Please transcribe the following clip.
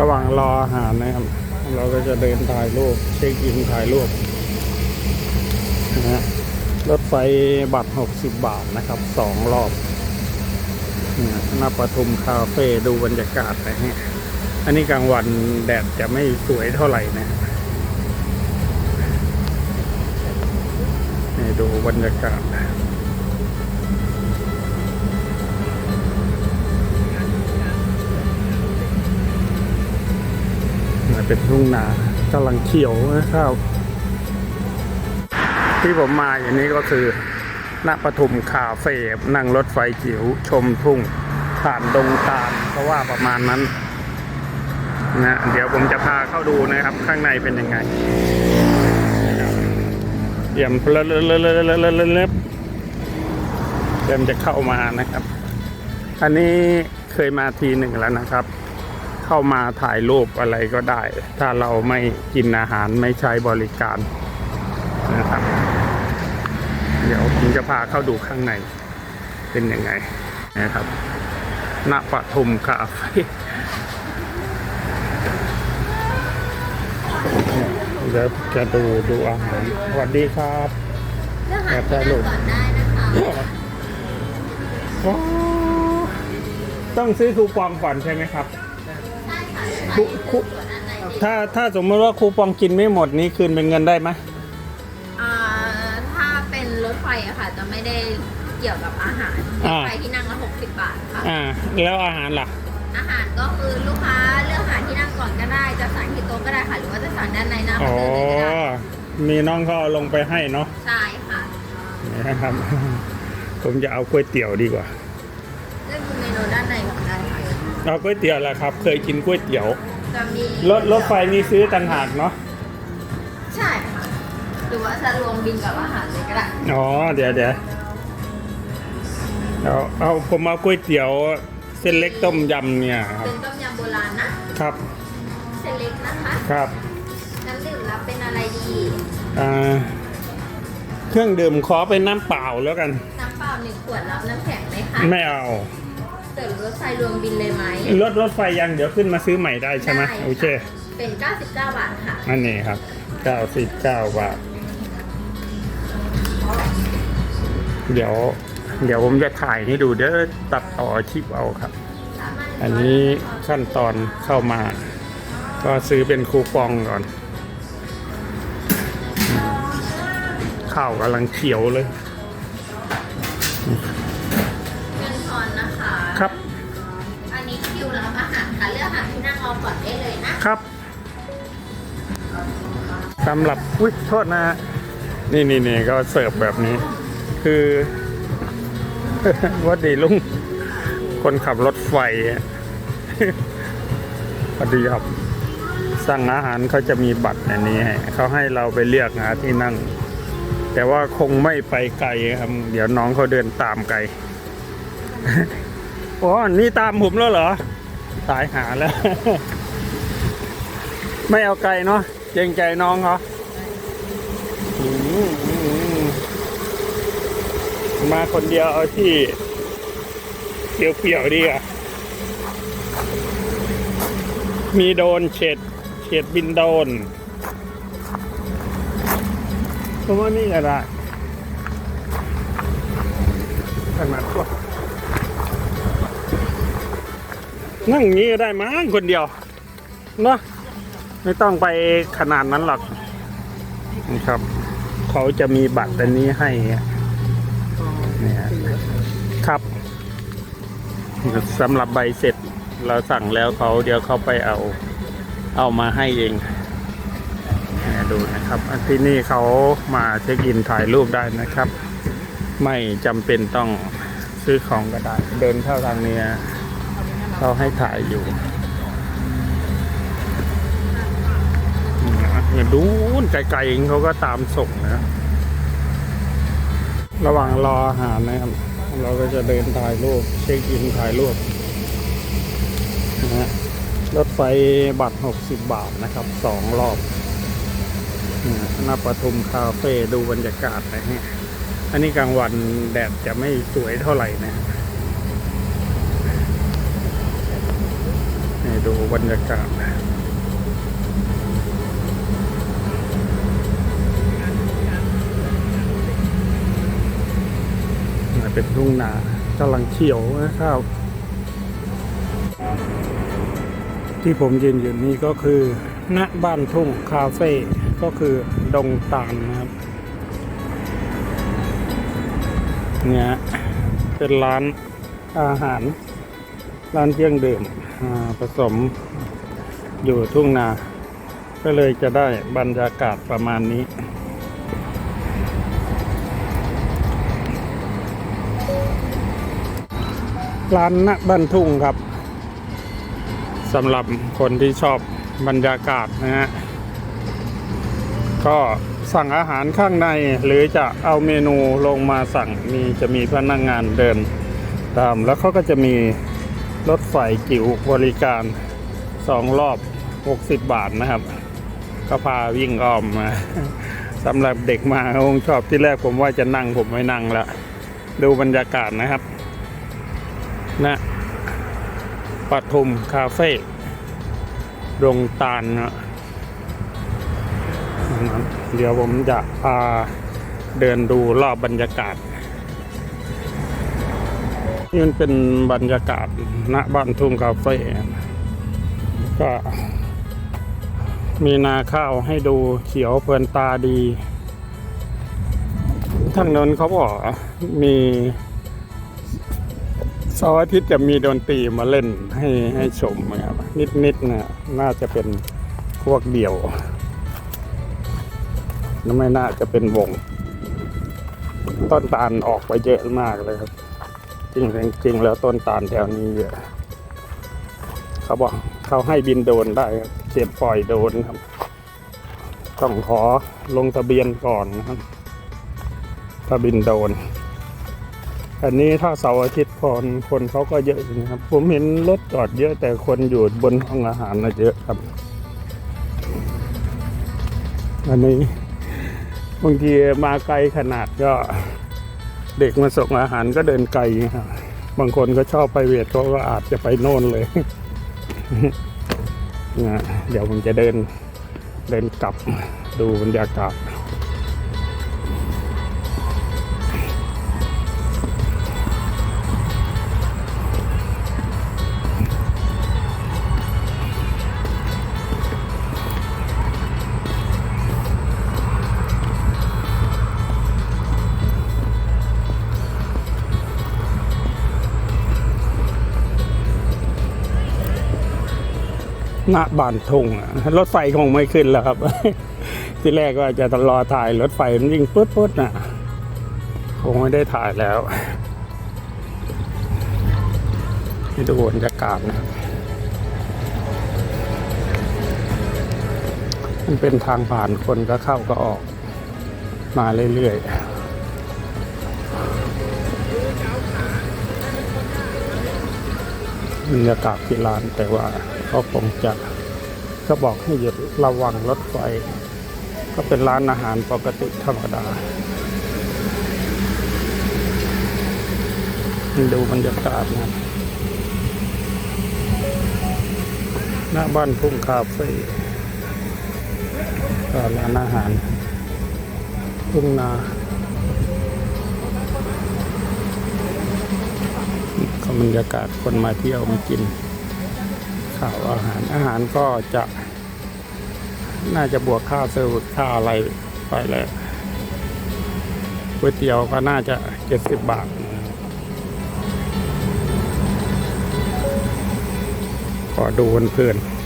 ระหว่างรออาหารนะครับ เราก็จะเดินถ่ายรูปเช็คอินถ่ายรูปนะฮะรถไฟบัตร 60 บาทนะครับสองรอบเนี่ยหน้าปทุมคาเฟ่ดูบรรยากาศนะฮะอันนี้กลางวันแดดจะไม่สวยเท่าไหร่นะนี่ดูบรรยากาศ มาเป็นทุ่งนากำลังเขียวนะครับ ที่ผมมาอย่างนี้ก็คือณปทุมคาเฟ่นั่งรถไฟจิ๋วชมทุ่งผ่านดงตาลเพราะว่าประมาณนั้นนะเดี๋ยวผมจะพาเข้าดูนะครับ ข้างในเป็นยังไงเตรียมเล็บเตรียมจะเข้ามานะครับ อันนี้เคยมาทีหนึ่งแล้วนะครับ เข้ามาถ่ายรูปอะไรก็ได้ ถ้าเราไม่กินอาหารไม่ใช้บริการนะครับ เดี๋ยวผมจะพาเข้าดูข้างในเป็นยังไงนะครับณปทุมคาเฟ่เดี๋ยวจะดูดูอาหาร สวัสดีครับเลือกหาที่นั่งก่อนได้นะคะว้าวต้องซื้อคูปองก่อนใช่ไหมครับใช่ ค่ะคุคุส่วนอันไหนดีถ้าถ้าสมมติว่าคูปองกินไม่หมดนี้คืนเป็นเงินได้ไหมอ่าถ้าเป็นรถไฟอะค่ะ จะไม่ได้เกี่ยวกับอาหารรถไฟที่นั่งละ60บาทค่ะ อ่า แล้วอาหารล่ะ อาหารก็คือลูกค้าเลือกหาที่นั่งก่อนก็ได้ จะสั่งที่โต๊ะก็ได้ค่ะ หรือว่าจะสั่งด้านในหน้าอ๋เคาอน์เตอร์เลยก็ได้มีน้องเขาเอาลงไปให้เนาะใช่ค่ะนี่นะครับ ผมจะเอาก๋วยเตี๋ยวดีกว่า เอาก๋วยเตี๋ยวแหละครับ เคยกินก๋วยเตี๋ยว จะมีรถรถไฟนี่ซื้อต่างหากเนาะ ใช่ค่ะหรือว่าจะรวมบินกับอาหารเลยก็ได้อ๋อ เดี๋ยวเดี๋ยวเอาเอาผมเอาก๋วยเตี๋ยวเส้นเล็กต้มยำเนี่ยครับ เป็นต้มยำโบราณนะ ครับ เส้นเล็กนะคะ ครับ น้ำดื่มรับเป็นอะไรดีอ่า เครื่องดื่มขอเป็นน้ำเปล่าแล้วกัน น้ำเปล่าหนึ่งขวดรับน้ำแข็งไหมคะไม่เอา เติมรถไฟรวมบินเลยไหมรถรถไฟยังเดี๋ยวขึ้นมาซื้อใหม่ได้ใช่ไหมด้ะโอเค เป็น 99 บาทค่ะ อันนี้ครับ 99 บาท เดี๋ยว เดี๋ยวผมจะถ่ายให้ดูเดี๋ยวตัดต่อคลิปเอาครับ อันนี้ขั้นตอนเข้ามา ก็ซื้อเป็นคูปองก่อนข้าวกำลังเขียวเลย เงินทอนนะ คะครับ อันนี้คิวรับอาหารค่ะเลือกหาที่นั่งรอก่อนได้เลยนะครับสำหรับอุ้ยโทษนะฮะนี่นี่นี่ก็เสิร์ฟแบบนี้ คือวัดดีลุง คนขับรถไฟอะสวัสดีครับสั่งอาหารเขาจะมีบัตรอันนี้ให้เขาให้เราไปเลือกหาที่นั่ง แต่ว่าคงไม่ไปไกลครับ เดี๋ยวน้องเขาเดินตามไกล อ๋อ นี่ตามผมแล้วเหรอตายหาแล้ว ไม่เอาไกลเนาะเกรงใจน้องเขาอืมอืมอืมมาคนเดียวเอาที่เปรี้ยวๆดีอะ มีโดนเฉดเฉดบินโดนเพราะว่านี่ก็ได้ขนาดว่า นั่งอย่างนี้ก็ได้มั้งคนเดียวเนาะไม่ต้องไปขนาดนั้นหรอกนะครับ เขาจะมีบัตรอันนี้ให้เนี่ยครับสำหรับใบเสร็จเราสั่งแล้วเขาเดี๋ยวเขาไปเอาเอามาให้เองเนี่ยดูนะครับที่นี่เขามาเช็คอินถ่ายรูปได้นะครับ ไม่จำเป็นต้องซื้อของก็ได้ เดินเข้าทางเนี้ย เขาให้ถ่ายอยู่เนี่ยดูนไกลๆเองเขาก็ตามส่งนะ ระหว่างรออาหารนะครับ เราก็จะเดินถ่ายรูปเช็คอินถ่ายรูปนะฮะรถไฟบัตร 60 บาทนะครับสองรอบเนี่ยหน้าปทุมคาเฟ่ดูบรรยากาศนะฮะ อันนี้กลางวันแดดจะไม่สวยเท่าไหร่นะนี่ ดู บรรยากาศเป็นทุ่งนากำลังเขียวนะครับ ที่ผมยืนอยู่นี่ก็คือณบ้านทุ่งคาเฟ่ก็คือดงตาลนะครับเนี่ยเป็นร้านอาหาร ร้านเครื่องดื่ม ผสมอยู่ทุ่งนา ก็เลยจะได้บรรยากาศประมาณนี้ ร้านณบ้านทุ่งครับสำหรับคนที่ชอบบรรยากาศนะฮะก็สั่งอาหารข้างในหรือจะเอาเมนูลงมาสั่งมีจะมีพนักงงานเดินตามแล้วเขาก็จะมี รถไฟจิ๋วบริการสองรอบ 60 บาทนะครับ ก็พาวิ่งอ้อมมาสำหรับเด็กมาคงชอบที่แรกผมว่าจะนั่งผมไม่นั่งละดูบรรยากาศนะครับนะปทุมคาเฟ่ดงตาลนะเดี๋ยวผมจะพาเดินดูรอบบรรยากาศ นี่มันเป็นบรรยากาศณบ้านทุ่งคาเฟ่ก็มีนาข้าวให้ดูเขียวเพลินตาดีทางนั้นเขาบอกมีเสาร์อาทิตย์จะมีดนตรีมาเล่นให้ให้ชมนะครับนิดๆนะน่าจะเป็นพวกเดี่ยวแล้วไม่น่าจะเป็นวง ต้นตาลออกไปเยอะมากเลยครับ จริงๆจริงแล้วต้นตาลแถวนี้เยอะเขาบอกเขาให้บินโดนได้เก็บปล่อยโดนครับ ต้องขอลงทะเบียนก่อนนะครับ ถ้าบินโดน อันนี้ถ้าเสาร์อาทิตย์คนคนเขาก็เยอะนะครับ ผมเห็นรถจอดเยอะแต่คนอยู่บนห้องอาหารนะเยอะครับ อันนี้บางทีมาไกลขนาดก็ เด็กมาส่งอาหารก็เดินไกลครับบางคนก็ชอบไปเวียดเขาก็อาจจะไปโน่นเลยเดี๋ยวผมจะเดินเดินกลับดูบรรยากาศ หน้าบานทุงรถไฟคงไม่ขึ้นแล้วครับ ที่แรกก็จะรอถ่ายรถไฟมันวิ่งปุ๊ดปุ๊ดน่ะคงไม่ได้ถ่ายแล้วดูบรรยากาศนะมันเป็นทางผ่านคนก็เข้าก็ออก มาเรื่อยๆ บรรยากาศที่ร้านแต่ว่าก็คงจะก็บอกให้หยุดระวังรถไฟ ก็เป็นร้านอาหารปกติธรรมดา ดูบรรยากาศนะหน้าบ้านทุ่งคาเฟ่ร้านอาหารทุ่งนาก็ บรรยากาศคนมาเที่ยวมากินข้าวอาหารอาหารก็จะ น่าจะบวกค่าเซอร์วิสค่าอะไรไปแล้วก๋วยเตี๋ยวก็น่าจะเจ็ดสิบบาทขอดูเพลินๆ